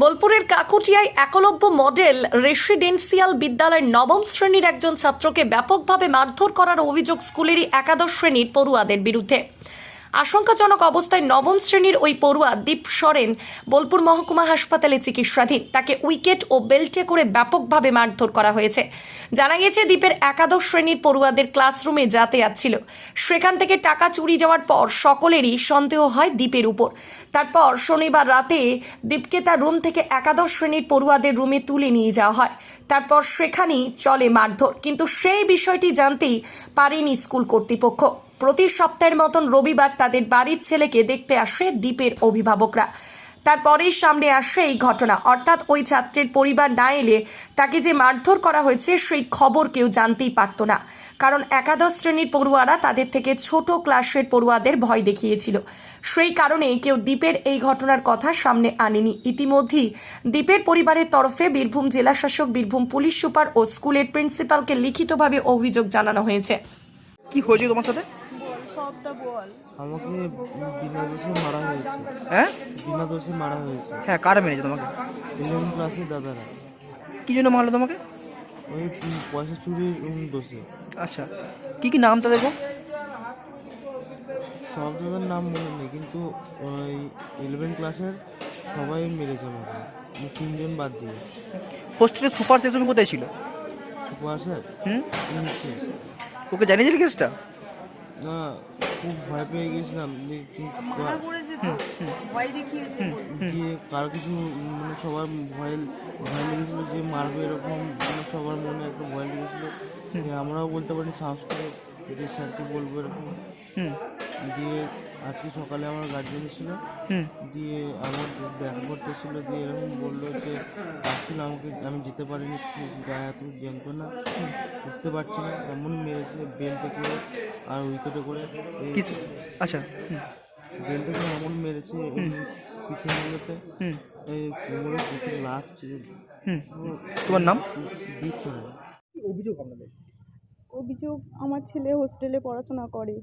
বোলপুরের কাকুটিয়ায় Eklavya model residential বিদ্যালয়ের নবম শ্রেণির একজন ছাত্রকে ব্যাপকভাবে মারধর করার অভিযোগ স্কুলেরই একাদশ শ্রেণির পড়ুয়াদের বিরুদ্ধে। আশঙ্কাজনক অবস্থায় নবম শ্রেণির ওই পড়ুয়া দীপ সরেন বোলপুর মহকুমা হাসপাতালে চিকিৎসাধীন। তাকে উইকেট ও বেল্টে করে ব্যাপকভাবে মারধর করা হয়েছে। জানা গেছে দ্বীপের একাদশ শ্রেণির পড়ুয়াদের ক্লাসরুমে যাতায়াত ছিল। সেখান থেকে টাকা চুরি যাওয়ার পর সকলেরই সন্দেহ হয় দ্বীপের উপর। তারপর শনিবার রাতে দীপকে তার রুম থেকে একাদশ শ্রেণির পড়ুয়াদের রুমে তুলে নিয়ে যাওয়া হয়। তারপর সেখানেই চলে মারধর। কিন্তু সেই বিষয়টি জানতেই পারেনি স্কুল কর্তৃপক্ষ। প্রতি সপ্তাহের মতন রবিবার তাদের বাড়ির ছেলেকে দেখতে আসে দ্বীপের অভিভাবকরা। তারপরেই সামনে আসে এই ঘটনা। অর্থাৎ ওই ছাত্রের পরিবার না এলে তাকে যে মারধর করা হয়েছে, সেই খবর কেউ জানতেই পারতো না। কারণ একাদশ শ্রেণির পড়ুয়ারা তাদের থেকে ছোট ক্লাসের পড়ুয়াদের ভয় দেখিয়েছিল। সেই কারণেই কেউ দ্বীপের এই ঘটনার কথা সামনে আনেনি। ইতিমধ্যেই দ্বীপের পরিবারের তরফে বীরভূম জেলা শাসক বীরভূম পুলিশ সুপার ও স্কুলের প্রিন্সিপালকে লিখিতভাবে অভিযোগ জানানো হয়েছে। কি হয়েছে তোমার সাথে? সবটা বল। আমাকে বিনা দোষে মারা হয়েছে। হ্যাঁ? বিনা দোষে মারা হয়েছে। হ্যাঁ কারা মেরেছে তোমাকে? ইলেভেন ক্লাসের দাদারা। কি জন্য মারলো তোমাকে? ওই পয়সা চুরির উম দোষে। আচ্ছা। কি কি নাম তাদের গো সব দাদার নাম মনে নেই কিন্তু ওই ইলেভেন ক্লাসের সবাই মেরেছে আমাকে। তিনজন বাদ দিয়ে। হোস্টেলের সুপার সেশন কোথায় ছিল? Super sir? হুম? ওকে জানিয়েছিল কেসটা না খুব ভয় পেয়ে গেছিলাম যে মানা করেছে তো ভয় দেখিয়েছে গিয়ে কারও কিছু মানে সবার ভয় ভয় লেগেছিলো যে মারবে এরকম মানে সবার মনে একটা ভয় লেগেছিলো। যে আমরাও বলতে পারি সাহস করে যে স্যারকে বলব এরকম। দিয়ে আজকে সকালে আমার গার্জেন ছিল দিয়ে আমার দেখা করতে ছিল দিয়ে এরকম বলল যে আসছিল আমাকে আমি যেতে পারিনি খুব গায়ে এত যন্ত্রণা উঠতে পারছি না। এমন মেরেছে বেল্টে করে আর উইকেটে করে। আচ্ছা বেল্টে করে এমন মেরেছে পিছনগুলোতে হুম। এই কোমরে প্রচুর লাগছে তোমার নাম? দিচ্ছে অভিযোগ আপনাদের? অভিযোগ আমার ছেলে হোস্টেলে পড়াশোনা করে।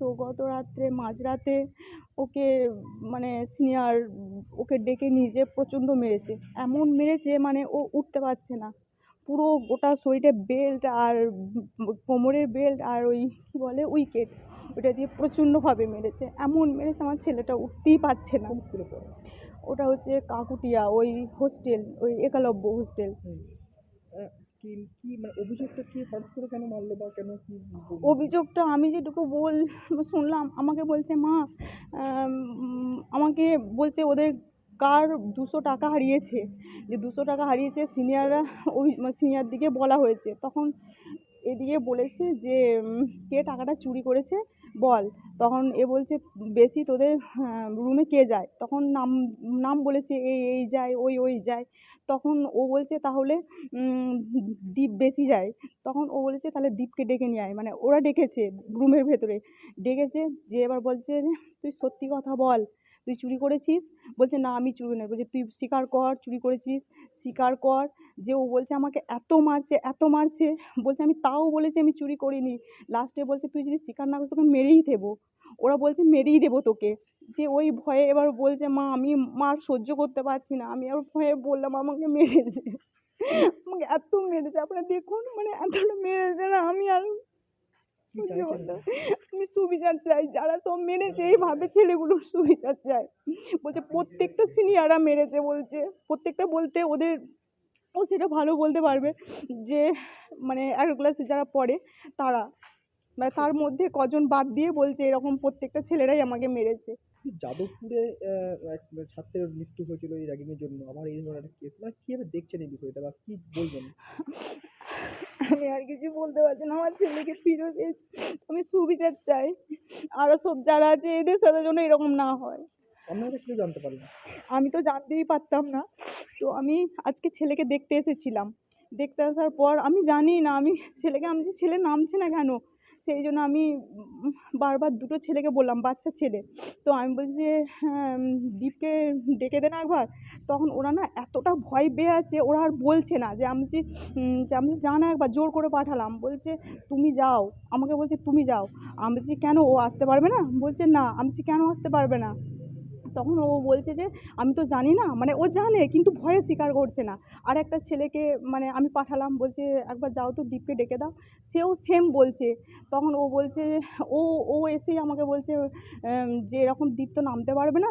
তো গত রাত্রে মাঝরাতে ওকে মানে সিনিয়র ওকে ডেকে যেয়ে প্রচণ্ড মেরেছে। এমন মেরেছে মানে ও উঠতে পারছে না। পুরো গোটা শরীরে বেল্ট আর কোমরের বেল্ট আর ওই কী বলে উইকেট ওটা দিয়ে প্রচণ্ডভাবে মেরেছে। এমন মেরেছে আমার ছেলেটা উঠতেই পারছে না। ওটা হচ্ছে কাকুটিয়া, ওই হোস্টেল ওই একালব্য হোস্টেল কি মানে অভিযোগটা কি হঠাৎ করে কেন মারলো বা কেন কি অভিযোগটা আমি যেটুকু বল, শুনলাম, আমাকে বলছে, মা আমাকে বলছে ওদের কার দুশো টাকা হারিয়েছে। যে দুশো টাকা হারিয়েছে সিনিয়ররা, ওই সিনিয়র দিকে বলা হয়েছে। তখন এদিকে বলেছে যে কে টাকাটা চুরি করেছে? বল। তখন এ বলছে, বেশি তোদের রুমে কে যায়? তখন নাম নাম বলেছে এই এই যায়, ওই ওই যায়। তখন ও বলছে, তাহলে দ্বীপ বেশি যায়। তখন ও বলেছে, তাহলে দ্বীপকে ডেকে নিয়ে আয়। মানে ওরা ডেকেছে রুমের ভেতরে। ডেকেছে, যে এবার বলছে, তুই সত্যি কথা বল। তুই চুরি করেছিস? বলছে না আমি চুরি নয় বলছে তুই স্বীকার কর চুরি করেছিস স্বীকার কর। যে ও বলছে আমাকে এত মারছে এত মারছে। বলছে আমি তাও বলেছি আমি চুরি করিনি। লাস্টে বলছে তুই যদি স্বীকার না করিস তোকে মেরেই দেবো। ওরা বলছে মেরেই দেবো তোকে। যে ওই ভয়ে এবার বলছে মা আমি মার সহ্য করতে পারছি না। আমি আর ভয়ে বললাম আমাকে মেরেছে। আমাকে এত মেরেছে। আপনারা দেখুন মানে এতটা মেরেছে না আমি আর আমি সুবিচার চাই যারা সব মেরেছে এইভাবে ছেলেগুলো সুবিচার চায় বলছে প্রত্যেকটা সিনিয়ররা মেরেছে বলছে। প্রত্যেকটা বলতে ওদের ও সেটা ভালো বলতে পারবে যে মানে এক ক্লাসে যারা পড়ে তারা। মানে তার মধ্যে কজন বাদ দিয়ে বলছে এরকম প্রত্যেকটা ছেলেরাই আমাকে মেরেছে। যাদবপুরে এক ছাত্রের মৃত্যু হয়েছিল এই র্যাগিংয়ের জন্য। আবার এই ধরনের কেস মানে কীভাবে দেখছেন এই বিষয়টা বা কী বলবেন? আমি আর কিছু বলতে পারছি না। আমার ছেলেকে ফিরে পেয়েছি আমি সুবিচার চাই। আরও সব যারা আছে এদের সাথে যেন এরকম না হয়। আপনারা কেউ জানতে পারলেন আমি তো জানতেই পারতাম না। তো আমি আজকে ছেলেকে দেখতে এসেছিলাম। দেখতে আসার পর আমি জানি না আমি ছেলেকে আমি যে ছেলে নামছে না কেন? সেই জন্য আমি বারবার দুটো ছেলেকে বললাম বাচ্চা ছেলে। তো আমি বলছি যে হ্যাঁ, দীপকে ডেকে দে না একবার। তখন ওরা না এতটা ভয় পেয়ে আছে, ওরা আর বলছে না যে আমি যে আমি জানা একবার জোর করে পাঠালাম, বলছে তুমি যাও, আমাকে বলছে তুমি যাও। আমি বলছি কেন ও আসতে পারবে না? বলছে না, আমি কেন আসতে পারবে না? তখন ও বলছে যে, আমি তো জানি না। মানে ও জানে, কিন্তু ভয়ে স্বীকার করছে না। আর একটা ছেলেকে মানে আমি পাঠালাম, বলছে, একবার যাও তো দীপকে ডেকে দাও। সেও সেম বলছে। তখন ও বলছে, ও ও এসেই আমাকে বলছে যে এরকম দীপ তো নামতে পারবে না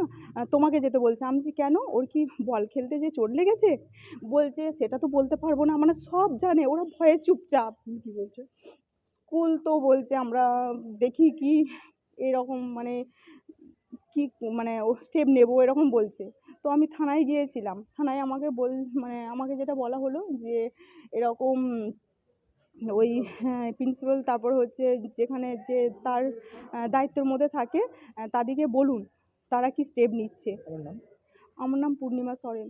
তোমাকে যেতে বলছে। আমি বলছি, কেন? ওর কি বল খেলতে যে চোট লেগেছে? বলছে, সেটা তো বলতে পারব না। মানে সব জানে, ওরা ভয়ে চুপচাপ। কি বলছে? স্কুল তো বলছে, আমরা দেখি কি এরকম মানে কি মানে ও স্টেপ নেব এরকম বলছে। তো আমি থানায় গিয়েছিলাম। থানায় আমাকে বল মানে আমাকে যেটা বলা হলো যে এরকম ওই হ্যাঁ প্রিন্সিপাল তারপর হচ্ছে যেখানে যে তার দায়িত্বের মধ্যে থাকে তাদেরকে বলুন তারা কি স্টেপ নিচ্ছে। আমার নাম পূর্ণিমা সরেন।